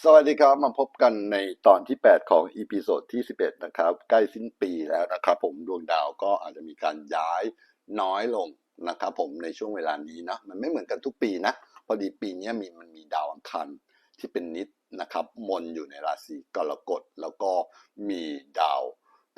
สวัสดีครับมาพบกันในตอนที่ 8 ของอีพิโซดที่ 11 นะครับ ใกล้สิ้นปีแล้วนะครับผมดวงดาวก็อาจจะมีการย้ายน้อยลงนะครับผมในช่วงเวลานี้นะมันไม่เหมือนกันทุกปีนะ พอดีปีนี้มีมันมีดาวอังคารที่เป็นนิดนะครับมนอยู่ในราศีกรกฎแล้วก็มีดาว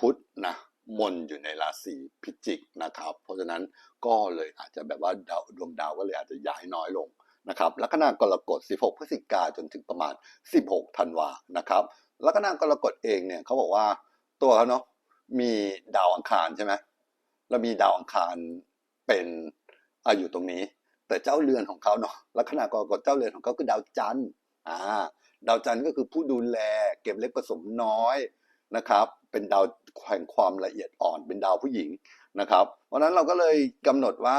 พุธนะมนอยู่ในราศีพิจิกนะครับ เพราะฉะนั้นก็เลยอาจจะแบบว่าดาวดวงดาวก็เลยอาจจะย้ายน้อยลง นะครับลัคนากรกฎ 16 พฤศจิกาจนถึงประมาณ 16 ธันวานะครับลัคนากรกฎเองเนี่ยเขาบอกว่าตัวเขาเนาะมีดาวอังคารใช่ไหมแล้วมีดาวอังคารเป็นออยู่ตรงนี้ แต่เจ้าเรือนของเขาเนาะลัคนากรกฎเจ้าเรือนของเขาคือดาวจันทร์อ่าดาวจันทร์ก็คือผู้ดูแลเก็บเล็กผสมน้อยนะครับเป็นดาวแห่งความละเอียดอ่อน เป็นดาวผู้หญิงนะครับ เพราะฉะนั้นเราก็เลยกำหนดว่า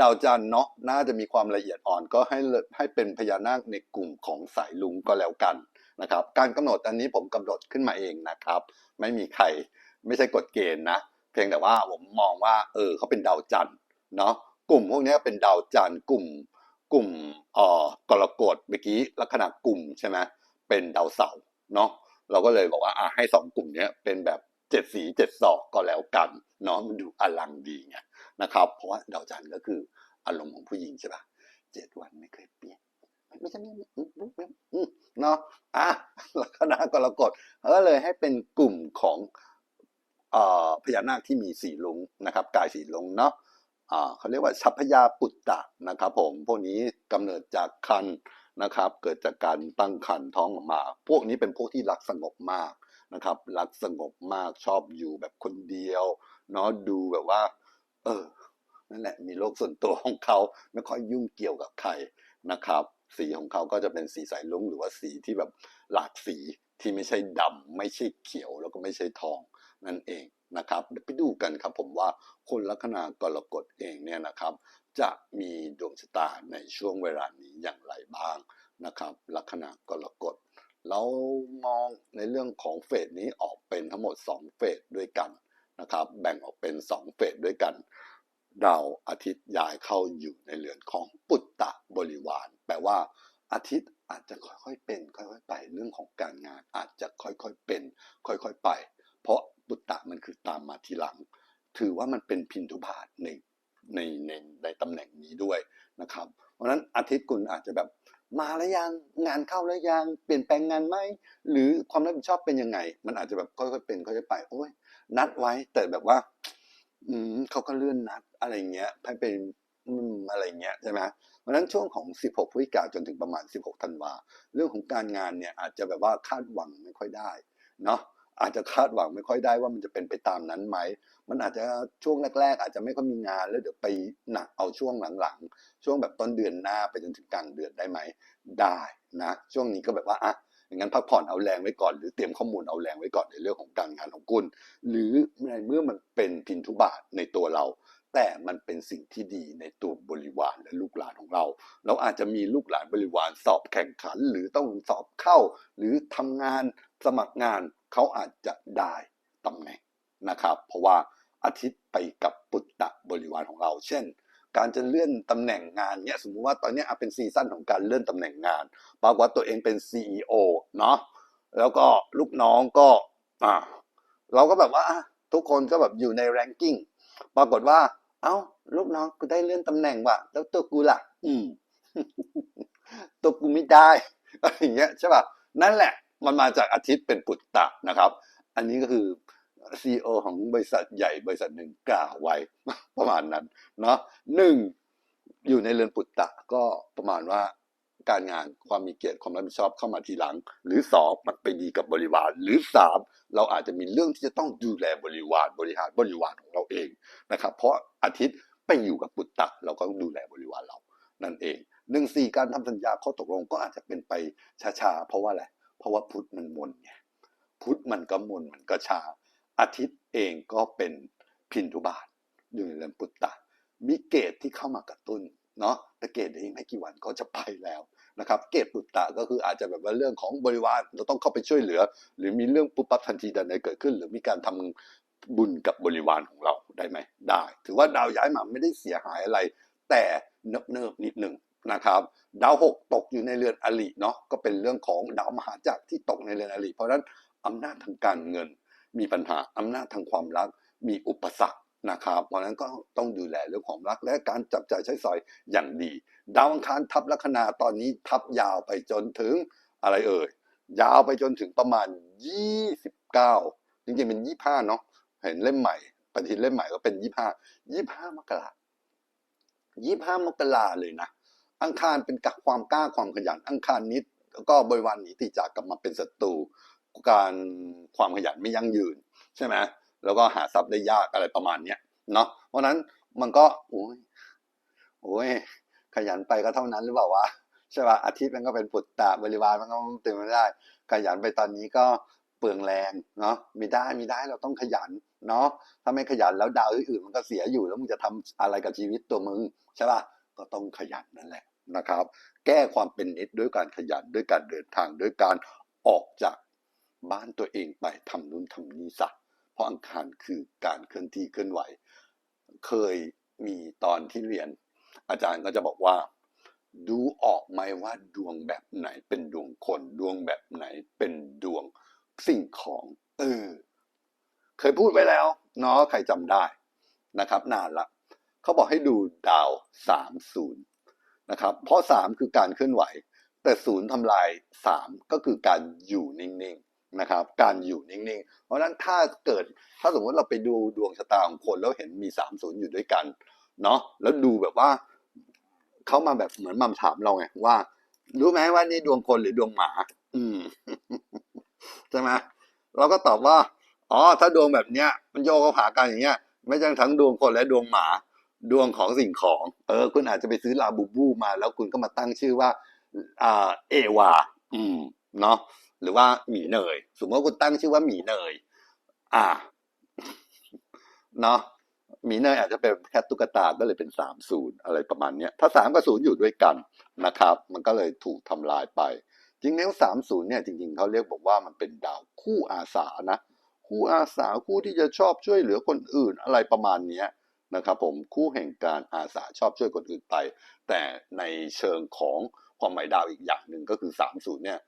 ดาวจันทร์เนาะน่าจะมีความละเอียดอ่อนก็ให้ให้เป็นพญานาคในกลุ่มของสายลุงก็แล้วกันนะครับ การกำหนดอันนี้ผมกำหนดขึ้นมาเองนะครับ ไม่มีใครไม่ใช่กฎเกณฑ์นะ เพียงแต่ว่าผมมองว่าเออเขาเป็นดาวจันทร์เนาะกลุ่มพวกนี้เป็นดาวจันทร์กลุ่มกลุ่มเอ่อกรกฎเมื่อกี้ลักษณะกลุ่มใช่ไหมเป็นดาวเสาร์เนาะเราก็เลยบอกว่าอะให้สองกลุ่มนี้เป็นแบบเจ็ดสีเจ็ดศอกก็แล้วกันเนาะมันดูอลังดีไง นะครับ เพราะว่าดาวจันทร์ก็คืออารมณ์ของผู้หญิงใช่ปะเจ็ดวันไม่เคยเปลี่ยนไม่ใช่ไม่ไม่เนาะอะลัคนากรกฎก็เลยให้เป็นกลุ่มของอพญานาคที่มีสีลุงนะครับกายสีลุงเนาะเขาเรียกว่าชัพยาปุตตะนะครับ ผมพวกนี้กำเนิดจากคันนะครับ เกิดจากการตั้งคันท้องออกมา พวกนี้เป็นพวกที่รักสงบมากนะครับ รักสงบมากชอบอยู่แบบคนเดียวเนาะดูแบบว่า เออ นั่นแหละมีโลกส่วนตัวของเขาไม่ค่อยยุ่งเกี่ยวกับใครนะครับ สีของเขาก็จะเป็นสีสายลุ้งหรือว่าสีที่แบบหลากสีที่ไม่ใช่ดำไม่ใช่เขียวแล้วก็ไม่ใช่ทองนั่นเองนะครับเดี๋ยวไปดูกันครับผมว่าคนลัคนากรกฎเองเนี่ยนะครับ จะมีดวงชะตาในช่วงเวลานี้อย่างไรบ้างนะครับลัคนากรกฎเรามองในเรื่องของเฟสนี้ออกเป็นทั้งหมด 2 เฟสด้วยกัน นะครับแบ่งออกเป็น 2 เฟสด้วยกัน ดาวอาทิตย์ย้ายเข้าอยู่ในเรือนของปุตตะบริวาร แปลว่าอาทิตย์อาจจะค่อยๆเป็น ค่อยๆ ไปเรื่องของการงานอาจจะค่อยๆเป็น ค่อยๆไป เพราะปุตตะมันคือตามมาทีหลัง ถือว่ามันเป็นพินทุบาทในในในในตำแหน่งนี้ด้วยนะครับ เพราะฉะนั้นอาทิตย์คุณอาจจะแบบ มาแล้วยังงานเข้าแล้วยังเปลี่ยนแปลงงานไหมหรือความรับผิดชอบเป็นยังไง มันอาจจะแบบค่อยๆเป็นค่อยๆไปโอ้ยนัดไว้แต่แบบว่า อืมเขาก็เลื่อนนัดอะไรเงี้ยให้เป็นอืมอะไรเงี้ยใช่ไหมเพราะฉะนั้นช่วงของ 16พฤศจิกาจนถึงประมาณ 16ธันวาเรื่องของการงานเนี่ยอาจจะแบบว่าคาดหวังไม่ค่อยได้เนาะอาจจะคาดหวังไม่ค่อยได้ว่ามันจะเป็นไปตามนั้นไหม มันอาจจะช่วงแรก ๆ อาจจะไม่ค่อยมีงานแล้วเดี๋ยวไปหนักเอาช่วงหลังๆ ช่วงแบบต้นเดือนหน้าไปจนถึงกลางเดือนได้ไหมได้นะ ช่วงนี้ก็แบบว่าอะอย่างนั้นพักผ่อนเอาแรงไว้ก่อน หรือเตรียมข้อมูลเอาแรงไว้ก่อนในเรื่องของการงานของคุณ หรือในเมื่อมันเป็นพินทุบาทในตัวเรา แต่มันเป็นสิ่งที่ดีในตัวบริวารและลูกหลานของเรา เราอาจจะมีลูกหลานบริวารสอบแข่งขัน หรือต้องสอบเข้า หรือทำงานสมัครงานเขาอาจจะได้ตำแหน่งนะครับ เพราะว่า อาทิตย์ไปกับปุตตะบริวารของเรา เช่น การจะเลื่อนตำแหน่งงานเนี่ยสมมุติว่าตอนนี้เป็นซีซั่นของการเลื่อนตำแหน่งงานปรากฏตัวเองเป็น CEO เนาะแล้วก็ลูกน้องก็อ่าเราก็แบบว่าทุกคนก็แบบอยู่ในแรงกิ้งปรากฏว่า เอ้าลูกน้องกูได้เลื่อนตำแหน่งว่ะแล้วตัวกูล่ะ อืมตัวกูไม่ได้อะไรอย่างเงี้ยใช่ป่ะนั่นแหละ มันมาจากอาทิตย์เป็นปุตตะนะครับ อันนี้ก็คือ CEO ของบริษัทใหญ่บริษัทหนึ่งกล่าวไว้ประมาณนั้นเนาะหนึ่งอยู่ในเรือนปุตตะก็ประมาณว่าการงานความมีเกียรติความรับผิดชอบเข้ามาทีหลัง หรือสองมันไปดีกับบริวาร หรือสามเราอาจจะมีเรื่องที่จะต้องดูแลบริวารบริหารบริวารของเราเองนะครับ เพราะอาทิตย์ไปอยู่กับปุตตะเราก็ต้องดูแลบริวารเรา นั่นเองหนึ่งสี่การทำสัญญาข้อตกลงก็อาจจะเป็นไปช้าๆเพราะว่าอะไรเพราะว่าพุทธมันมนไงพุทธมันก็มนมันก็ช้า อาทิตย์เองก็เป็นพินทุบาทอยู่ในเรือนปุตตะ มีเกตที่เข้ามากระตุ้นเนาะแต่เกตเองไม่กี่วันก็จะไปแล้วนะครับ เกตปุตตะก็คืออาจจะแบบว่าเรื่องของบริวารเราต้องเข้าไปช่วยเหลือ หรือมีเรื่องปุ๊บปั๊บทันทีทันใดเกิดขึ้น หรือมีการทำบุญกับบริวารของเราได้ไหมได้ ถือว่าดาวย้ายมาไม่ได้เสียหายอะไร แต่เนิบเนิบๆนิดหนึ่งนะครับ ดาวหกตกอยู่ในเรือนอริเนาะก็เป็นเรื่องของดาวมหาจักรที่ตกในเรือนอริเพราะฉะนั้นอำนาจทางการเงิน มีปัญหาอำนาจทางความรัก มีอุปสรรคนะครับ เพราะฉะนั้นก็ต้องดูแลเรื่องของรักและการจับจ่ายใช้สอยอย่างดี ดาวอังคารทับลัคนาตอนนี้ทับยาวไปจนถึงอะไรเอ่ย ยาวไปจนถึงประมาณ 29 จริงๆเป็น 25 เนาะเห็นเล่มใหม่ปฏิทินเล่มใหม่ก็เป็น 25 25 มกรา25 มกราเลยนะ อังคารเป็นกักความกล้าความขยัน อังคารนิดก็บริวารหนีติจากกลับมาเป็นศัตรู การความขยันไม่ยั่งยืนใช่ไหมแล้วก็หาทรัพย์ได้ยากอะไรประมาณเนี้ยเนาะเพราะนั้นมันก็โอ้ยโอ้ยขยันไปก็เท่านั้นหรือเปล่าวะใช่ป่ะอาทิตย์มันก็เป็นปุตตะบริวารมันก็เต็มไม่ได้ ขยันไปตอนนี้ก็เปลืองแรงเนาะไม่ได้ไม่ได้เราต้องขยันเนาะถ้าไม่ขยันแล้วดาวอื่นๆมันก็เสียอยู่แล้วมึงจะทำอะไรกับชีวิตตัวมึงใช่ป่ะก็ต้องขยันนั่นแหละนะครับ แก้ความเป็นนิดด้วยการขยันด้วยการเดินทางด้วยการออกจาก บ้านตัวเองไปทำนู่นทำนี่ซะเพราะอังคารคือการเคลื่อนที่เคลื่อนไหว เคยมีตอนที่เรียน อาจารย์ก็จะบอกว่า ดูออกไหมว่าดวงแบบไหนเป็นดวงคนดวงแบบไหนเป็นดวงสิ่งของ เออ เคยพูดไว้แล้วเนาะใครจำได้นะครับ นานละเขาบอกให้ดูดาวสามศูนย์นะครับ เพราะสามคือการเคลื่อนไหว แต่ศูนย์ทำลายสามก็คือการอยู่นิ่งๆ นะครับการอยู่นิ่งๆ เพราะฉะนั้นถ้าเกิดถ้าสมมติเราไปดูดวงชะตาของคนแล้วเห็นมีสามศูนย์อยู่ด้วยกันเนาะแล้วดูแบบว่าเขามาแบบเหมือนมาถามเราไงว่า รู้ไหมว่านี่ดวงคนหรือดวงหมา อืมใช่ไหมเราก็ตอบว่าอ๋อถ้าดวงแบบเนี้ย มันโยกเข้าหากันอย่างเงี้ย ไม่ใช่ทั้งดวงคนและดวงหมาดวงของสิ่งของ เออ คุณอาจจะไปซื้อลาบูบูมา แล้วคุณก็มาตั้งชื่อว่า อ่า เอวา อืม เนาะ หรือว่าหมีเนย สมมติว่าคุณตั้งชื่อว่าหมีเนย อ่า เนาะหมีเนยอาจจะเป็นแค่ตุ๊กตาก็เลยเป็นสามศูนย์อะไรประมาณเนี้ย ถ้าสามกับศูนย์อยู่ด้วยกันนะครับ มันก็เลยถูกทำลายไป จริงๆแล้วสามศูนย์เนี่ยจริงๆเขาเรียกบอกว่ามันเป็นดาวคู่อาสานะ คู่อาสาคู่ที่จะชอบช่วยเหลือคนอื่นอะไรประมาณเนี้ยนะครับผมคู่แห่งการอาสาชอบช่วยคนอื่นไป แต่ในเชิงของความหมายดาวอีกอย่างหนึ่งก็คือสามศูนย์เนี่ย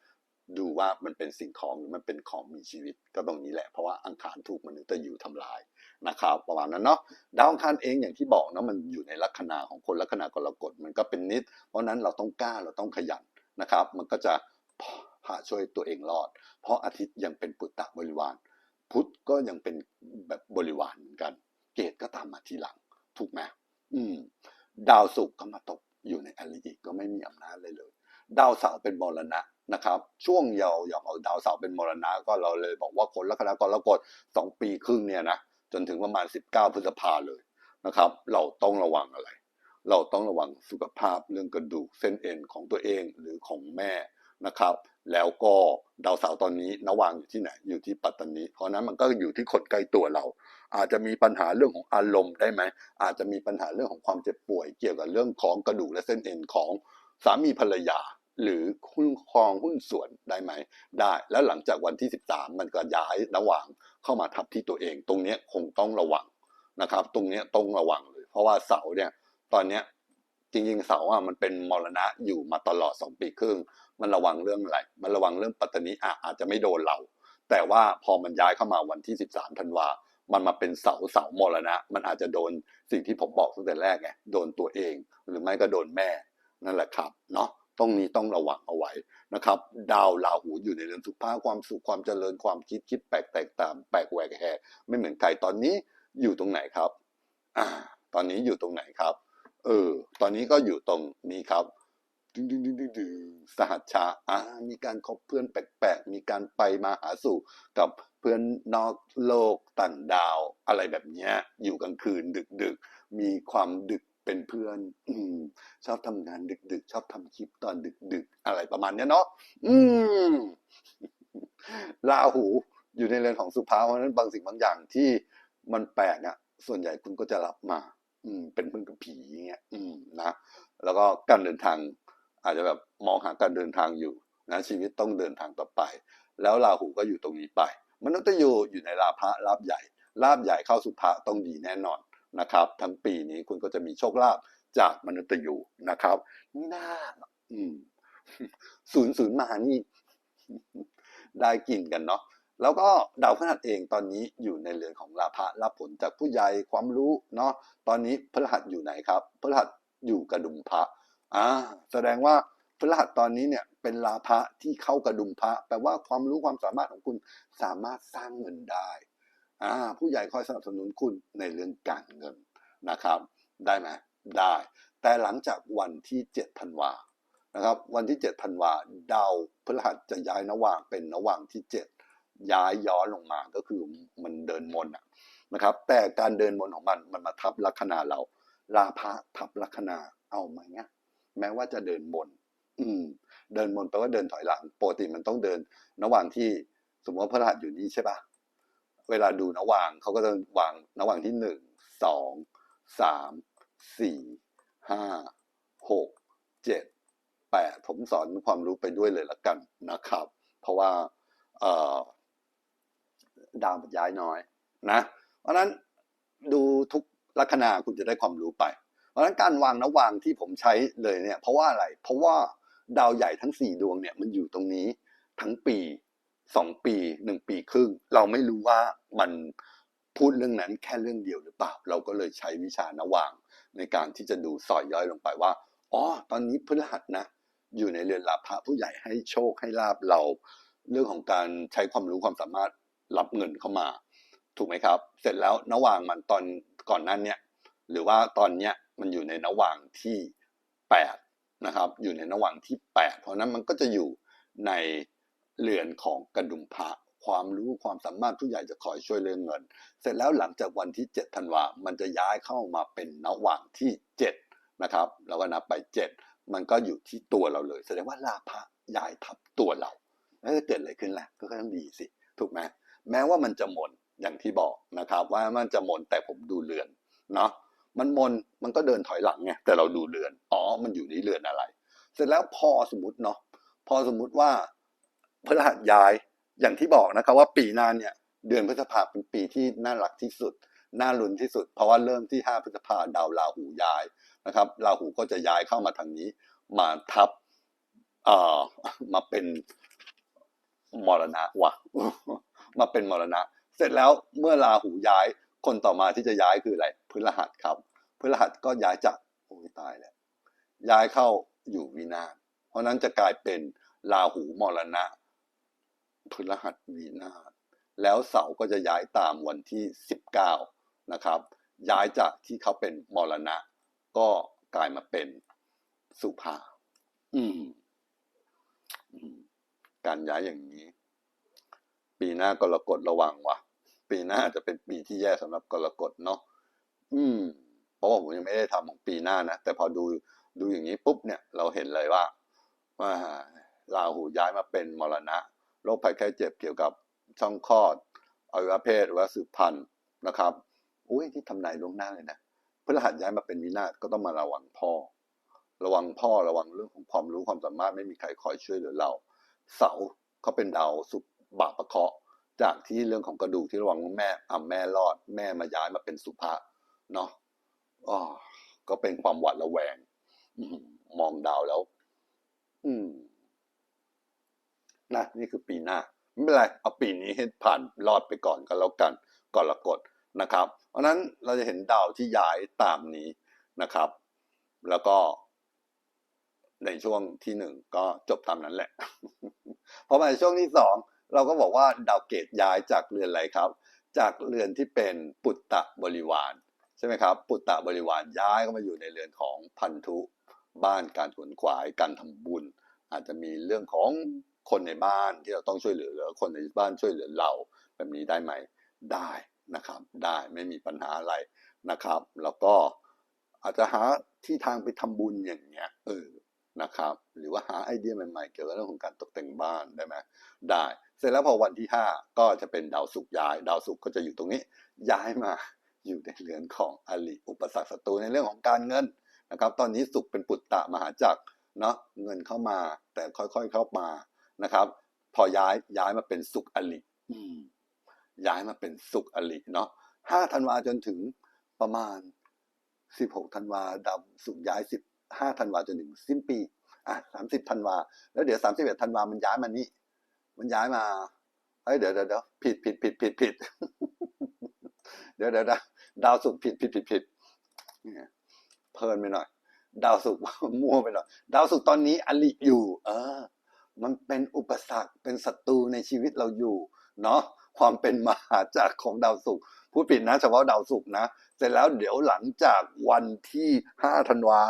ดูว่ามันเป็นสิ่งของหรือมันเป็นของมีชีวิตก็ตรงนี้แหละ เพราะว่าอังคารถูกมนุษย์อยู่ทำลายนะครับประมาณนั้นเนาะดาวอังคารเองอย่างที่บอกเนาะมันอยู่ในลัคนาของคนลัคนากรกฎมันก็เป็นนิด เพราะนั้นเราต้องกล้าเราต้องขยันนะครับ มันก็จะพาช่วยตัวเองรอด เพราะอาทิตย์ยังเป็นปุตตะบริวาร พุธก็ยังเป็นแบบบริวารเหมือนกัน เกตก็ตามมาทีหลัง ถูกไหมอืม ดาวศุกร์ก็มาตกอยู่ในอริอีกก็ไม่มีอำนาจเลยเลย ดาวเสาร์เป็นมรณะ นะครับช่วงเยาว์อย่างเอาดาวเสาร์เป็นมรณะก็เราเลยบอกว่าคนลัคนากรกฎสองปีครึ่งเนี่ยนะจนถึงประมาณสิบเก้าพฤษภาเลยนะครับ เราต้องระวังอะไร เราต้องระวังสุขภาพเรื่องกระดูกเส้นเอ็นของตัวเองหรือของแม่นะครับ แล้วก็ดาวเสาร์ตอนนี้นวางอยู่ที่ไหนอยู่ที่ปัตตานีเพราะนั้นมันก็อยู่ที่คนใกล้ตัวเรา อาจจะมีปัญหาเรื่องของอารมณ์ได้ไหมอาจจะมีปัญหาเรื่องของความเจ็บป่วย เกี่ยวกับเรื่องของกระดูกและเส้นเอ็นของสามีภรรยา หรือหุ้นครองหุ้นส่วนได้ไหมได้ แล้วหลังจากวันที่ 13 มันก็ย้ายระหว่างเข้ามาทับที่ตัวเอง ตรงนี้คงต้องระวังนะครับ ตรงนี้ต้องระวังเลย เพราะว่าเสาเนี่ยตอนนี้จริงๆเสาอะมันเป็นมรณะอยู่มาตลอด 2 ปีครึ่ง มันระวังเรื่องอะไร มันระวังเรื่องปัตตานีอะอาจจะไม่โดนเรา แต่ว่าพอมันย้ายเข้ามาวันที่ 13ธันวามันมาเป็นเสาเสามรณะ มันอาจจะโดนสิ่งที่ผมบอกตั้งแต่แรกไงโดนตัวเอง หรือไม่ก็โดนแม่นั่นแหละครับเนาะ ตรงนี้ต้องระวังเอาไว้นะครับ ดาวราหูอยู่ในเรือนสุขภาพความสุขความเจริญความคิดคิดแปลกแตกต่างแปลกแหวกแหกไม่เหมือนใครตอนนี้อยู่ตรงไหนครับ อ่า ตอนนี้อยู่ตรงไหนครับ เออ ตอนนี้ก็อยู่ตรงนี้ครับดึงดึงดึงดึงดึงสหัชชาอ่ามีการคบเพื่อนแปลกๆ มีการไปมาหาสู่กับเพื่อนนอกโลกต่างดาว อะไรแบบเนี้ยอยู่กลางคืนดึกดึกๆมีความดึก เป็นเพื่อน อืม ชอบทำงานดึกๆ ชอบทำคลิปตอนดึก ๆ อะไรประมาณเนี้ยเนาะอืมราหูอยู่ในเรือนของสุภาเพราะฉะนั้นบางสิ่งบางอย่างที่มันแปลกอะส่วนใหญ่คุณก็จะรับมา อืม เป็นเพื่อนกับผีอย่างเงี้ยอืมนะแล้วก็การเดินทาง อาจจะแบบมองหาการเดินทางอยู่นะชีวิตต้องเดินทางต่อไป แล้วราหูก็อยู่ตรงนี้ไป มันุษย์ยูอยู่ในลาภะลาบใหญ่ลาบใหญ่เข้าสุภะต้องดีแน่นอน นะครับ ทั้งปีนี้คุณก็จะมีโชคลาภจากมนุษย์ยูนะครับนี่น่าอืมศูนย์ศูนย์มานี่ได้กินกันเนาะแล้วก็ดาวพฤหัสเองตอนนี้อยู่ในเรือนของลาภะรับผลจากผู้ใหญ่ความรู้เนาะตอนนี้พฤหัสอยู่ไหนครับพฤหัสอยู่กระดุมพระอ่าแสดงว่าพฤหัสตอนนี้เนี่ยเป็นลาภะที่เข้ากระดุมพระแปลว่าความรู้ความสามารถของคุณสามารถสร้างเงินได้ ผู้ใหญ่คอยสนับสนุนคุณในเรื่องการเงินนะครับ ได้ไหมได้ แต่หลังจากวันที่7ธันวานะครับวันที่7ธันวาดาวพฤหัสจะย้ายนว่างเป็นนว่างที่ 7 ย้ายย้อนลงมาก็คือมันเดินมนนะครับ แต่การเดินมนของมันมันมาทับลัคนาเราลาภะทับลัคนาเอาไหมเนี่ยแม้ว่าจะเดินมนอืม เดินมนแปลว่าเดินถอยหลังปกติมันต้องเดินระหว่างที่สมมติว่าพระรหัสอยู่นี่ใช่ปะ เวลาดูระหว่างเขาก็จะวางระหว่างที่หนึ่งสองสามสี่ห้าหกเจ็ดแปดผมสอนความรู้ไปด้วยเลยละกันนะครับ เพราะว่าดาวมันย้ายน้อยนะเพราะนั้นดูทุกลัคนาคุณจะได้ความรู้ไป เพราะนั้นการวางนะวางที่ผมใช้เลยเนี่ย เพราะว่าอะไร เพราะว่าดาวใหญ่ทั้งสี่ดวงเนี่ยมันอยู่ตรงนี้ทั้งปี สองปีหนึ่งปีครึ่ง เราไม่รู้ว่ามันพูดเรื่องนั้นแค่เรื่องเดียวหรือเปล่า เราก็เลยใช้วิชานะวางในการที่จะดูสอยย่อยลงไปว่าอ๋อตอนนี้พฤหัสนะ อยู่ในเรือนลาภะผู้ใหญ่ให้โชคให้ลาบเรา เรื่องของการใช้ความรู้ความสามารถรับเงินเข้ามา ถูกไหมครับ เสร็จแล้วระหว่างมันตอนก่อนนั้นเนี่ยหรือว่าตอนเนี้ยมันอยู่ในระหว่างที่แปดนะครับอยู่ในระหว่างที่แปดเพราะนั้นมันก็จะอยู่ใน เรือนของกระดุมพระความรู้ความสามารถผู้ใหญ่จะคอยช่วยเรื่องเงิน เสร็จแล้วหลังจากวันที่7ธันวา มันจะย้ายเข้ามาเป็นระหว่างที่7นะครับแล้วก็นับไป 7 มันก็อยู่ที่ตัวเราเลย แสดงว่าลาภะย้ายทับตัวเราแล้วจะเกิดอะไรขึ้นล่ะก็ต้องดีสิ ถูกไหมแม้ว่ามันจะหมนอย่างที่บอกนะครับ ว่ามันจะหมนแต่ผมดูเรือนเนาะมันหมนมันก็เดินถอยหลังไงแต่เราดูเรือนอ๋อมันอยู่ในเรือนอะไร เสร็จแล้วพอสมมติเนาะพอสมมุติว่า พฤหัสย้ายอย่างที่บอกนะครับว่าปีหน้าเนี่ยเดือนพฤษภาเป็นปีที่น่ารักที่สุด น่าลุ้นที่สุด เพราะว่าเริ่มที่ 5 พฤษภาดาวราหูย้ายนะครับราหูก็จะย้ายเข้ามาทางนี้ มาทับเอ่อมาเป็นมรณะวะมาเป็นมรณะ เสร็จแล้วเมื่อราหูย้ายคนต่อมาที่จะย้ายคืออะไรพฤหัสครับพฤหัสก็ย้ายจากโอ้ยตายแล้วย้ายเข้าอยู่วินาศเพราะนั้นจะกลายเป็นราหูมรณะ พฤหัสวินาศแล้วเสาก็จะย้ายตามวันที่สิบเก้านะครับ ย้ายจากที่เขาเป็นมรณะ ก็กลายมาเป็นสุภาอืมอมการย้ายอย่างนี้ ปีหน้ากรกฎระวังวะปีหน้าจะเป็นปีที่แย่สำหรับกรกฎเนาะอืม เพราะว่าผมยังไม่ได้ทำของปีหน้านะแต่พอดูดูอย่างนี้ปุ๊บเนี่ย เราเห็นเลยว่าว่าราหูย้ายมาเป็นมรณะ โรคภัยไข้เจ็บเกี่ยวกับช่องคลอดอวัยวะเพศหรือว่าสืบพันธุ์นะครับ อุ้ยที่ทำนายล่วงหน้าเลยนะพฤหัสย้ายมาเป็นวินาศก็ต้องมาระวังพ่อ ระวังพ่อระวังเรื่องของความรู้ความสามารถไม่มีใครคอยช่วยเหลือเรา เสาเขาเป็นดาวสุขบาปประเคาะจากที่เรื่องของกระดูกที่ระวังแม่อ่าแม่รอด แม่มาย้ายมาเป็นสุภาเนาะอ๋อก็เป็นความหวาดระแวงมมองดาวแล้ว อืม นะนี่คือปีหน้า ไม่เป็นไร เอาปีนี้ให้ผ่านรอดไปก่อนก็แล้วกันก่อนละกดนะครับ เพราะนั้นเราจะเห็นดาวที่ย้ายตามนี้นะครับ แล้วก็ในช่วงที่หนึ่งก็จบตามนั้นแหละพอมาในช่วงที่สองเราก็บอกว่าดาวเกตย้ายจากเรือนอะไรครับ จากเรือนที่เป็นปุตตะบริวารใช่ไหมครับ ปุตตะบริวารย้ายเข้ามาอยู่ในเรือนของพันธุ บ้านการขวนขวายการทำบุญ อาจจะมีเรื่องของ คนในบ้านที่เราต้องช่วยเหลือหรือคนในบ้านช่วยเหลือเราแบบนี้ได้ไหมได้นะครับ ได้ไม่มีปัญหาอะไรนะครับ แล้วก็อาจจะหาที่ทางไปทำบุญอย่างเงี้ยเออนะครับ หรือว่าหาไอเดียใหม่ๆ เกี่ยวกับเรื่องของการตกแต่งบ้านได้ไหมได้ เสร็จแล้วพอวันที่ห้าก็จะเป็นดาวศุกร์ย้าย ดาวศุกร์ก็จะอยู่ตรงนี้ ย้ายมาอยู่ในเรือนของอลิอุปสรรคศัตรูในเรื่องของการเงินนะครับ ตอนนี้ศุกร์เป็นปุตตะมหาจักรเนาะเงินเข้ามาแต่ค่อยๆเข้ามา นะครับ พอย้ายย้ายมาเป็นสุขอลิอืมย้ายมาเป็นสุขอลิเนาะห้าธันวาจนถึงประมาณสิบหกธันวาดาวศุกร์ย้ายสิบห้าธันวาจนถึงสิ้นปีอะสามสิบธันวาแล้วเดี๋ยวสามสิบเอ็ดธันวามันย้ายมานี่มันย้ายมาเอ้ยเดี๋ยวเดี๋ยวเดี๋ยวผิดผิดผิดผิดผิดเดี๋ยวเดี๋ยวเดี๋ยวดาวศุกร์ผิดผิดผิดผิดเนี่ยเพลินไปหน่อย ดาวศุกร์มั่วไปหน่อย ดาวศุกร์ตอนนี้อลิอยู่ เออ มันเป็นอุปสรรคเป็นศัตรูในชีวิตเราอยู่เนาะความเป็นมหาจักรของดาวศุกร์พูดผิดนะเฉพาะดาวศุกร์นะ เสร็จแล้วเดี๋ยวหลังจากวันที่ห้าธันวา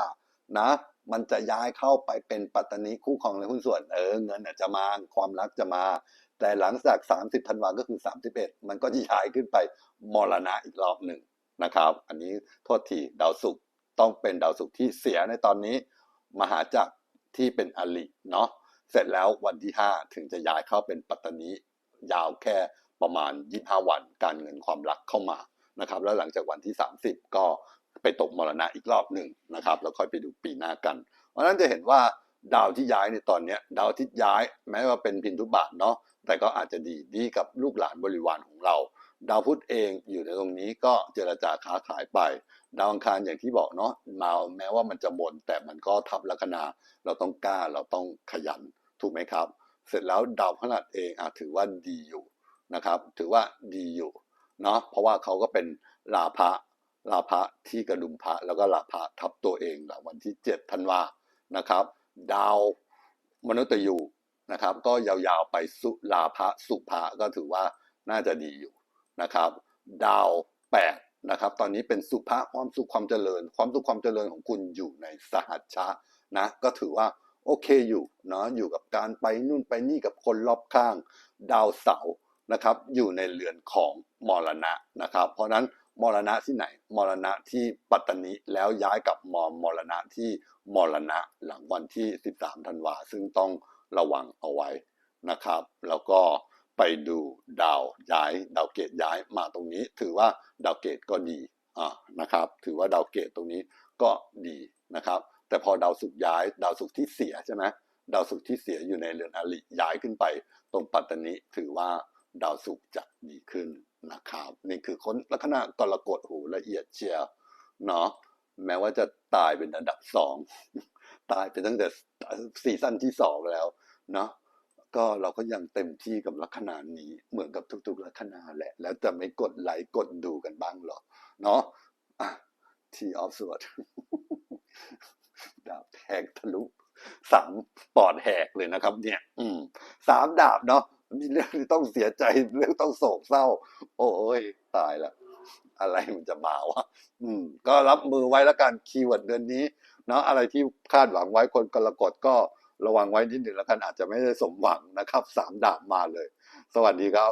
นะ มันจะย้ายเข้าไปเป็นปัตตานีคู่ครองและหุ้นส่วนเออเงินจะมาความรักจะมา แต่หลังจากสามสิบธันวาก็คือสามสิบเอ็ดมันก็จะย้ายขึ้นไปมรณะอีกรอบหนึ่งนะครับ อันนี้โทษทีดาวศุกร์ต้องเป็นดาวศุกร์ที่เสียในตอนนี้ มหาจักรที่เป็นอลิเนาะ เสร็จแล้ววันที่ห้าถึงจะย้ายเข้าเป็นปัตตานียาวแค่ประมาณ 25 วันการเงินความรักเข้ามานะครับ แล้วหลังจากวันที่ 30 ก็ไปตกมรณะอีกรอบหนึ่งนะครับ แล้วค่อยไปดูปีหน้ากัน เพราะนั้นจะเห็นว่าดาวที่ย้ายในตอนนี้ดาวที่ย้ายแม้ว่าเป็นพินทุบาทเนาะแต่ก็อาจจะดีดีกับลูกหลานบริวารของเรา ดาวพุธเองอยู่ในตรงนี้ก็เจรจาค้าขายไป ดาวอังคารอย่างที่บอกเนาะมาแม้ว่ามันจะบนแต่มันก็ทับลัคนา เราต้องกล้าเราต้องขยันถูกไหมครับ เสร็จแล้วดาวพฤหัสเองอาจถือว่าดีอยู่นะครับ ถือว่าดีอยู่เนาะเพราะว่าเขาก็เป็นลาภะลาภะที่กระดุมพระแล้วก็ลาภะทับตัวเองหละวันที่เจ็ดธันวานะครับ ดาวมนุษย์ยูนะครับ ก็ยาวๆไปสุลาภะสุภะก็ถือว่าน่าจะดีอยู่นะครับ ดาวแปด นะครับ ตอนนี้เป็นสุภะความสุขความเจริญ ความสุขความเจริญของคุณอยู่ในสหัชชะนะก็ถือว่าโอเคอยู่เนาะอยู่กับการไปนู่นไปนี่กับคนรอบข้าง ดาวเสาร์นะครับอยู่ในเรือนของมรณะนะครับ เพราะนั้นมรณะที่ไหน มรณะที่ปัตตานีแล้วย้ายกับมอมรณะที่มรณะหลังวันที่ 13ธันวาซึ่งต้องระวังเอาไว้นะครับ แล้วก็ ไปดูดาวย้ายดาวเกตย้ายมาตรงนี้ ถือว่าดาวเกตก็ดีอ่านะครับ ถือว่าดาวเกตตรงนี้ก็ดีนะครับ แต่พอดาวศุกร์ย้ายดาวศุกร์ที่เสียใช่ไหมดาวศุกร์ที่เสียอยู่ในเรือนอริย้ายขึ้นไป ตรงปัตตานีถือว่าดาวศุกร์จะดีขึ้นนะครับนี่คือคนลัคนากรกฎหูละเอียดเชียวเนาะแม้ว่าจะตายเป็นอันดับสองตายไปตั้งแต่ซีซั่นที่สองแล้วเนาะ ก็เราก็ยังเต็มที่กับลัคนานี้ เหมือนกับทุกๆลัคนาแหละ แล้วจะไม่กดไลค์กดดูกันบ้างหรอ เนาะทีออฟสวดดาบแทงทะลุสามปอดแหกเลยนะครับ เนี่ย อืมสามดาบเนาะมีเรื่องที่ต้องเสียใจเรื่องต้องโศกเศร้า โอ้ยตายละอะไรมันจะมาวะอืม ก็รับมือไว้แล้วกันคีย์เวิร์ดเดือนนี้เนาะอะไรที่คาดหวังไว้คนกรกฎก็ ระวังไว้นิดหนึ่งแล้วกันอาจจะไม่ได้สมหวังนะครับสามดาบมาเลย สวัสดีครับ